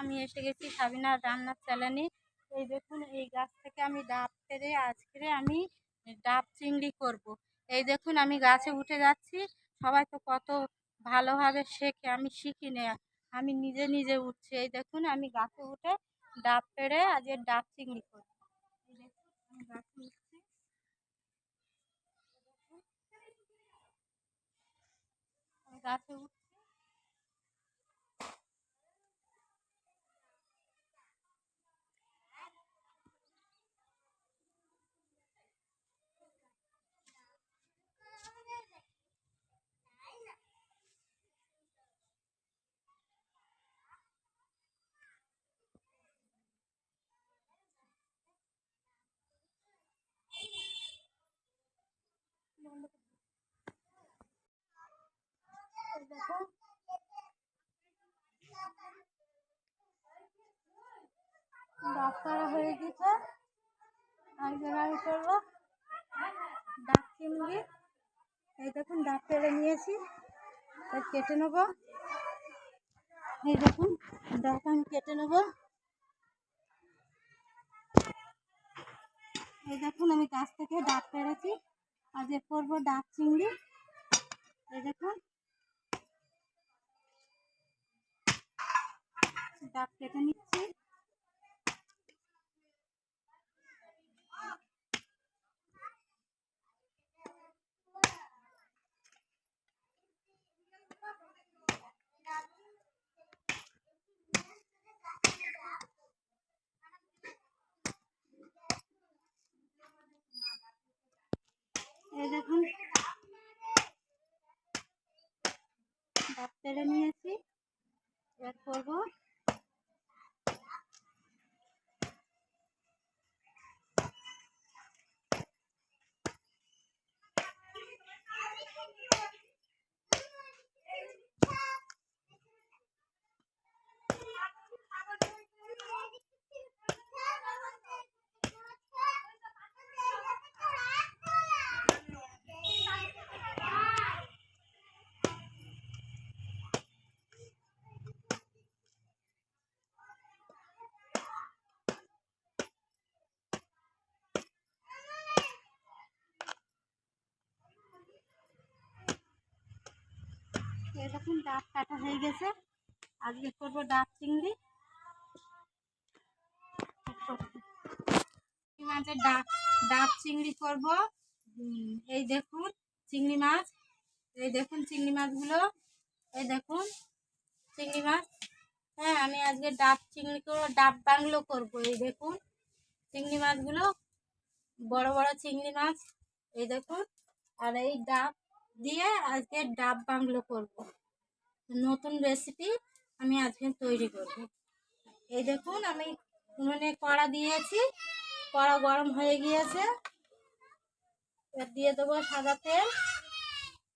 আমি এসে গেছি সাবিনার রান্নার চ্যানেলে এই দেখুন, এই গাছ থেকে আমি ডাব পেরে আজকে আমি ডাব চিংড়ি করব। এই দেখুন, আমি গাছে উঠে যাচ্ছি। সবাই তো কত ভালোভাবে শেখে, আমি শিখি না, আমি নিজে নিজে উঠছি। এই দেখুন, আমি গাছে উঠে ডাব পেরে আজকে ডাব চিংড়ি করব। এই দেখুন, আমি গাছে উঠছি। গাছে উঠছি। ডাক্তার হয়ে গেছে। আর আমি করব। ডাক চিংড়ি এই দেখুন ডাক পেড়ে নিয়েছি কেটে নেব। এই দেখুন ডাক আমি কেটে নেব। এই দেখুন, আমি গাছ থেকে ডাব পেড়েছি আজ এ করব ডাব চিংড়ি। এই দেখুন। ডাব কেটে নিচ্ছি। এই দেখুন। নিয়েছি। করব। এই দেখুন ডাব কাটা হয়ে গেছে। আজকে করব ডাব চিংড়ি। মাছের ডাব ডাব চিংড়ি করব। এই দেখুন চিংড়ি মাছ। এই দেখুন চিংড়ি মাছগুলো। এই দেখুন চিংড়ি মাছ। হ্যাঁ আমি আজকে ডাব চিংড়ি করব, ডাব বাংলো করব। এই দেখুন চিংড়ি মাছগুলো, বড় বড় চিংড়ি মাছ। এই দেখুন, আর এই ডাব দিয়ে আজকে ডাব বাংলো করব। নতুন রেসিপি আমি আজকে তৈরি করব। এই দেখুন আমি উনুনে কড়া দিয়েছি। কড়া গরম হয়ে গিয়েছে। এবার দিয়ে দেবো সাদা তেল।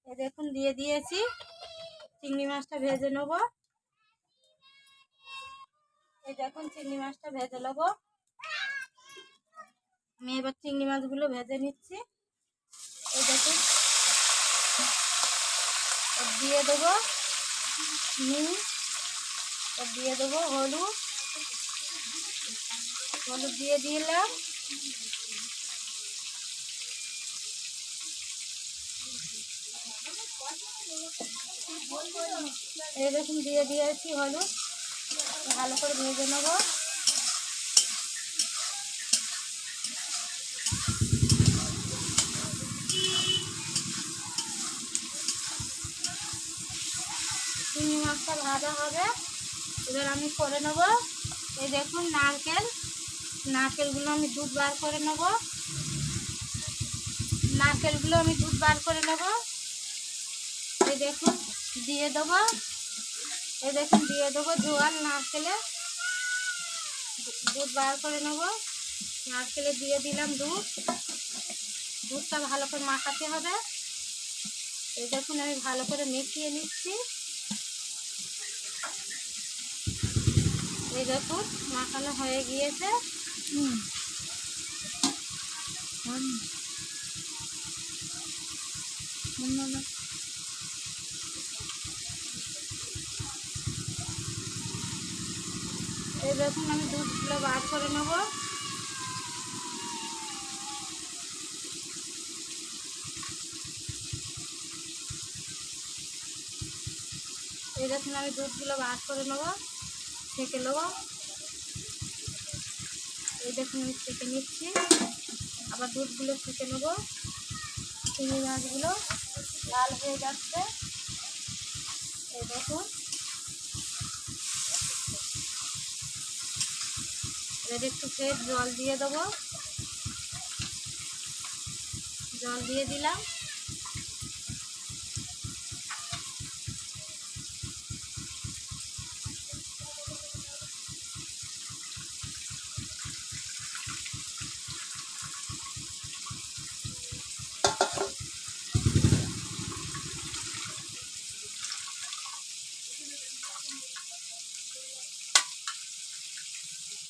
এই দেখুন দিয়ে দিয়েছি। চিংড়ি মাছটা ভেজে নেব। এই দেখুন চিংড়ি মাছটা ভেজে নেব। আমি এবার চিংড়ি মাছগুলো ভেজে নিচ্ছি। এই দেখুন দিয়ে দেবো নুন দিয়ে দেবো হলুদ। হলুদ দিয়ে দিলাম। দেখুন, দিয়ে দিয়েছি হলুদ। ভালো করে ভেজে নেব চিংড়ি মাছটা ভাজা হবে। এবার আমি করে নেব। এই দেখুন নারকেল। নারকেলগুলো আমি দুধ বার করে নেব। নারকেলগুলো আমি দুধ বার করে নেব। এই দেখুন, দিয়ে দেবো। এই দেখুন, দিয়ে দেবো জোয়ান নারকেলে। দুধ বার করে নেব। নারকেলে দিয়ে দিলাম দুধ। দুধটা ভালো করে মাখাতে হবে। এই দেখুন, আমি ভালো করে মিশিয়ে নিচ্ছি। এই দেখুন মাখানো হয়ে গিয়েছে। এই দেখুন আমি দুধগুলো বার করে নেব। এই দেখুন আমি দুধগুলো বার করে নেব। ছেঁকে নেব। এই দেখুন আমি ছেঁকে নিচ্ছি। আবার দুধগুলো ছেঁকে নেব। চিংড়ি মাছগুলো লাল হয়ে যাচ্ছে। এই দেখুন। এবার একটু ফের জল দিয়ে দেবো। জল দিয়ে দিলাম।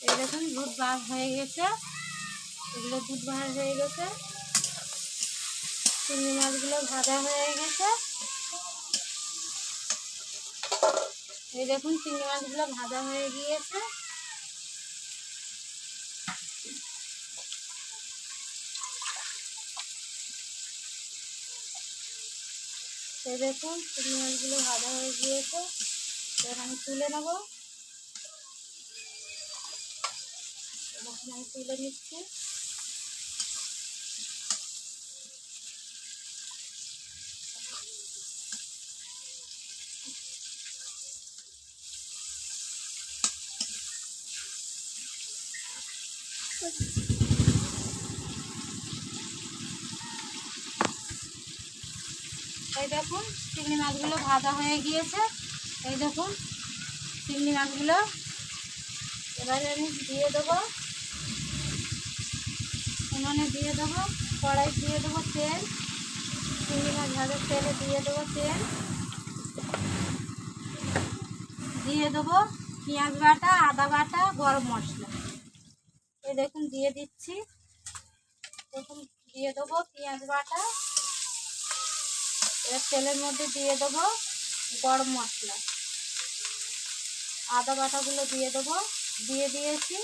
এই দেখুন, দুধ বার হয়ে গেছে। এগুলো দুধ বার হয়ে গেছে। চিংড়ি মাছগুলো ভাজা হয়ে গেছে। এই দেখুন, চিংড়ি মাছগুলো ভাজা হয়ে গিয়েছে। এই দেখুন, চিংড়ি মাছগুলো ভাজা হয়ে গিয়েছে। এবার আমি তুলে নেব। আমি তুলে নিচ্ছি এই দেখুন, চিংড়ি মাছগুলো ভাজা হয়ে গিয়েছে। এই দেখুন, চিংড়ি মাছগুলো এবারে আমি দিয়ে দেবো। উনুনে দিয়ে দেবো কড়াই দিয়ে দেবো তেল, চিংড়ি মাছ ভাজার তেলে দিয়ে দেবো তেল। দিয়ে দেবো পেঁয়াজ বাটা, আদা বাটা, গরম মশলা। এই দেখুন, দিয়ে দিচ্ছি। প্রথম দিয়ে দেবো পেঁয়াজ বাটা। এবার তেলের মধ্যে দিয়ে দেবো গরম মশলা। আদা বাটাগুলো দিয়ে দেবো। দিয়ে দিয়েছি।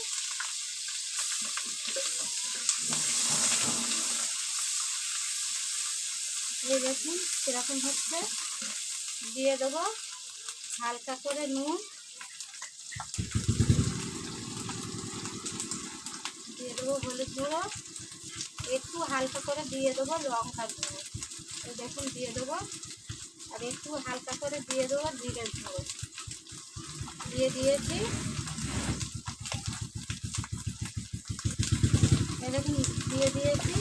এই দেখুন কীরকম হচ্ছে। দিয়ে দেবো হালকা করে নুন। দিয়ে দেবো হলুদ গুঁড়ো। একটু হালকা করে দিয়ে দেবো লঙ্কা গুঁড়ো। এই দেখুন দিয়ে দেবো। আর একটু হালকা করে দিয়ে দেবো জিরের গুঁড়ো। দিয়ে দিয়েছি। দেখুন দিয়ে দিয়েছি,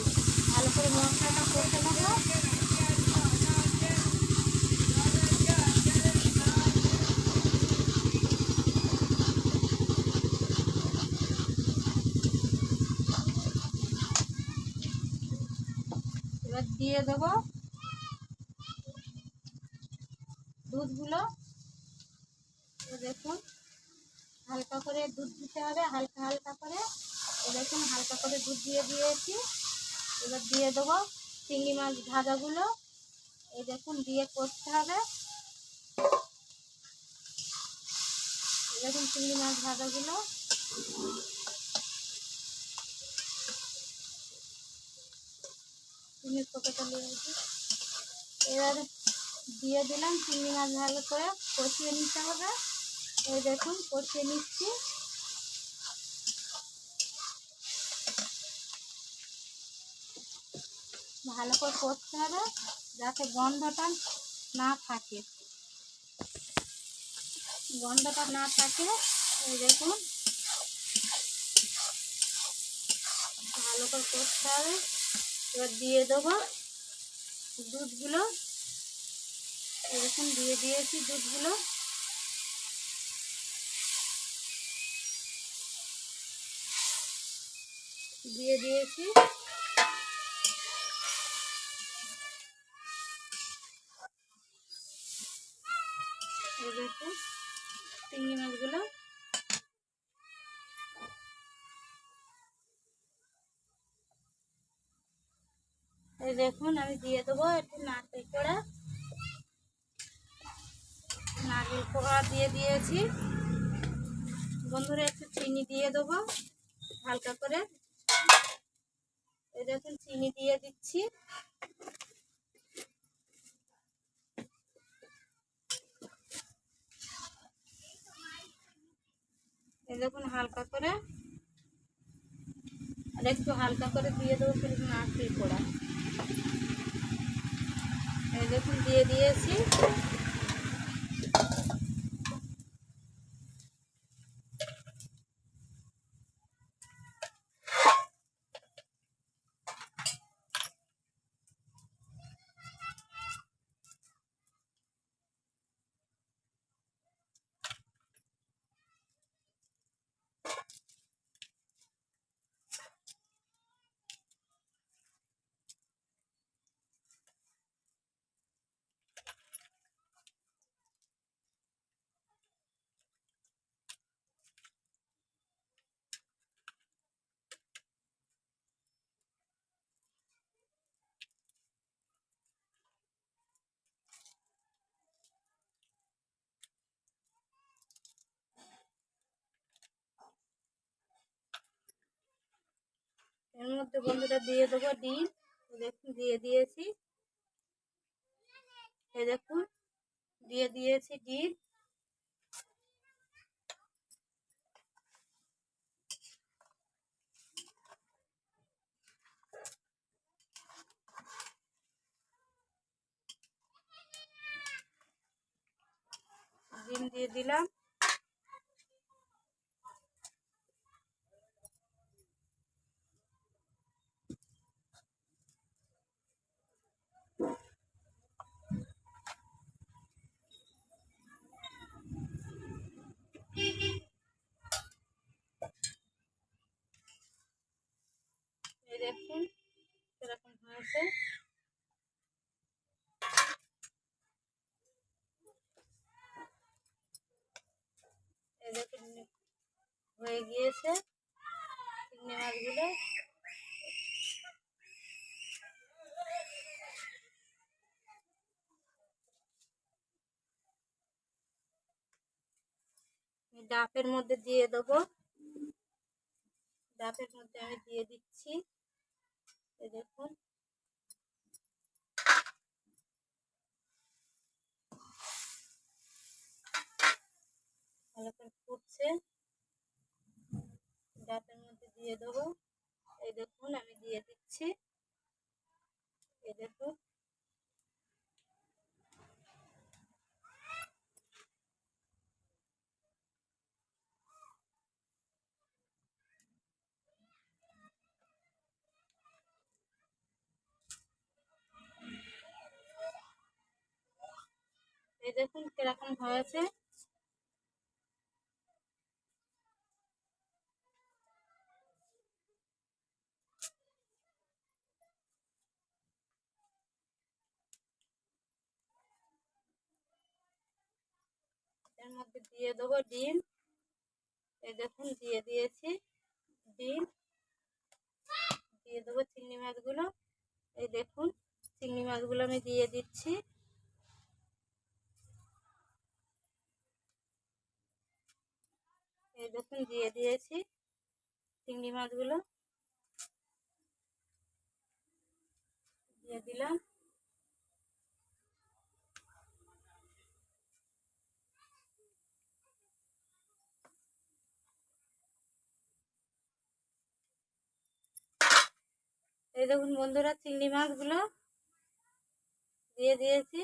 ভালো করে মশলাটা কষে নেব। এবার দিয়ে দেবো দুধগুলো। দেখুন, হালকা করে দুধ দিতে হবে, হালকা হালকা করে। দেখুন, হালকা করে দুধ দিয়ে দিয়েছি। এবার দিয়ে দেবো চিংড়ি মাছ ভাজাগুলো। এই দেখুন, দিয়ে করতে হবে। দেখুন, চিংড়ি মাছ ভাজাগুলো। চিংড়ির নিয়েছি এবার দিয়ে দিলাম চিংড়ি মাছ ভালো করে। কষিয়ে নিতে হবে। এই দেখুন, কষিয়ে নিচ্ছি। ভালো করে করতে হবে যাতে গন্ধটা না থাকে। গন্ধটা না থাকে, এই দেখুন। ভালো করে করতে হবে। এবার দিয়ে দেবো দুধগুলো। এরকম দিয়ে দিয়েছি দুধগুলো। দিয়ে দিয়েছি। দেখুন, চিংড়ি মাছগুলো। দেখুন, আমি দিয়ে দেবো একটু নারকেল কোড়া নারকেল কোড়া দিয়ে দিয়েছি। বন্ধুরা, একটু চিনি দিয়ে দেবো, হালকা করে। দেখুন, চিনি দিয়ে দিচ্ছি। এই দেখুন হালকা করে। আর একটু হালকা করে দিয়ে দেবো কিন্তু না পোড়া এই দেখুন দিয়ে দিয়েছি। এর মধ্যে বন্ধুরা দিয়ে দেবো ডিম। দেখুন, দিয়ে দিয়েছি। এই দেখুন, দিয়ে দিয়েছি ডিম। ডিম দিয়ে দিলাম। দেখুন কীরকম হয়েছে। হয়ে গিয়েছে চিংড়ি মাছগুলো ডাবের মধ্যে দিয়ে দেবো। ডাবের মধ্যে আমি দিয়ে দিচ্ছি। দেখুন। ভালো করে ফুটছে। ডাবের মধ্যে দিয়ে দেবো। এই দেখুন, আমি দিয়ে দিচ্ছি। এই দেখুন। এই দেখুন কীরকম হয়েছে। এর মধ্যে দিয়ে দেবো ডিম। এই দেখুন দিয়ে দিয়েছি ডিম। দিয়ে দেবো চিংড়ি মাছগুলো। এই দেখুন, চিংড়ি মাছগুলো আমি দিয়ে দিচ্ছি। এই দেখুন দিয়ে দিয়েছি চিংড়ি মাছগুলো। দিয়ে দিলাম। এই দেখুন বন্ধুরা, চিংড়ি মাছগুলো দিয়ে দিয়েছি।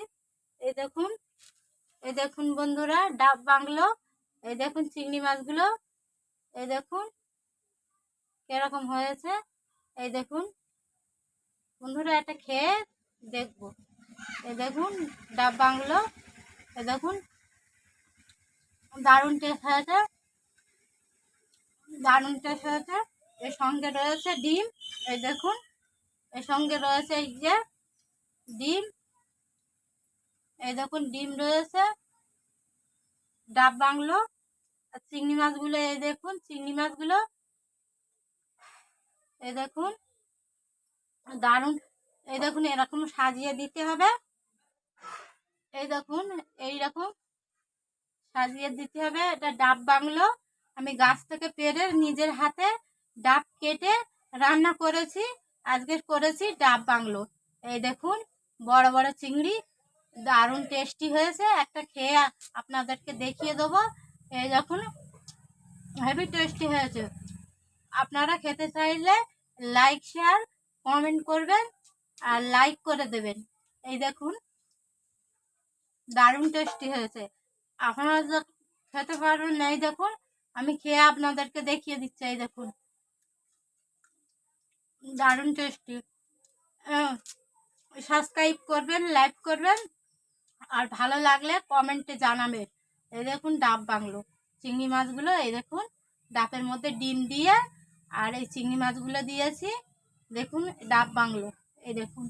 এই দেখুন এই দেখুন বন্ধুরা, ডাব বাংলো। এই দেখুন চিংড়ি মাছগুলো, এই দেখুন কীরকম হয়েছে, এই দেখুন। বন্ধুরা, এটা খেয়ে দেখব। এই দেখুন, ডাব বাংলো, এই দেখুন। দারুণ টেস্ট হয়েছে, দারুণ টেস্ট হয়েছে। এর সঙ্গে রয়েছে ডিম, এই দেখুন। এর সঙ্গে রয়েছে এই যে ডিম, এই দেখুন, ডিম রয়েছে। ডাব বাংলো চিংড়ি মাছগুলো, এই দেখুন, চিংড়ি মাছগুলো, এই দেখুন, দারুণ, এই দেখুন, এরকম সাজিয়ে দিতে হবে, এই দেখুন এই রকম সাজিয়ে দিতে হবে, এটা ডাব বাংলো, আমি গাছ থেকে পেরে নিজের হাতে ডাব কেটে রান্না করেছি, আজকে করেছি ডাব বাংলো, এই দেখুন, বড় বড় চিংড়ি, দারুণ টেস্টি হয়েছে, একটা খেয়ে আপনাদেরকে দেখিয়ে দেবো এই দেখুন হেভি টেস্টি হয়েছে, আপনারা খেতে চাইলে লাইক শেয়ার কমেন্ট করবেন আর লাইক করে দেবেন। এই দেখুন, দারুণ টেস্টি হয়েছে। আপনারা খেতে পারবেন এই দেখুন, আমি খেয়ে আপনাদেরকে দেখিয়ে দিচ্ছি, এই দেখুন। দারুণ টেস্টি সাবস্ক্রাইব করবেন লাইক করবেন, আর ভালো লাগলে কমেন্টে জানাবেন। এই দেখুন ডাব বাংলো চিংড়ি মাছগুলো এই দেখুন, ডাবের মধ্যে ডিম দিয়ে আর এই চিংড়ি মাছগুলো দিয়েছি। দেখুন, ডাব বাংলো এই দেখুন।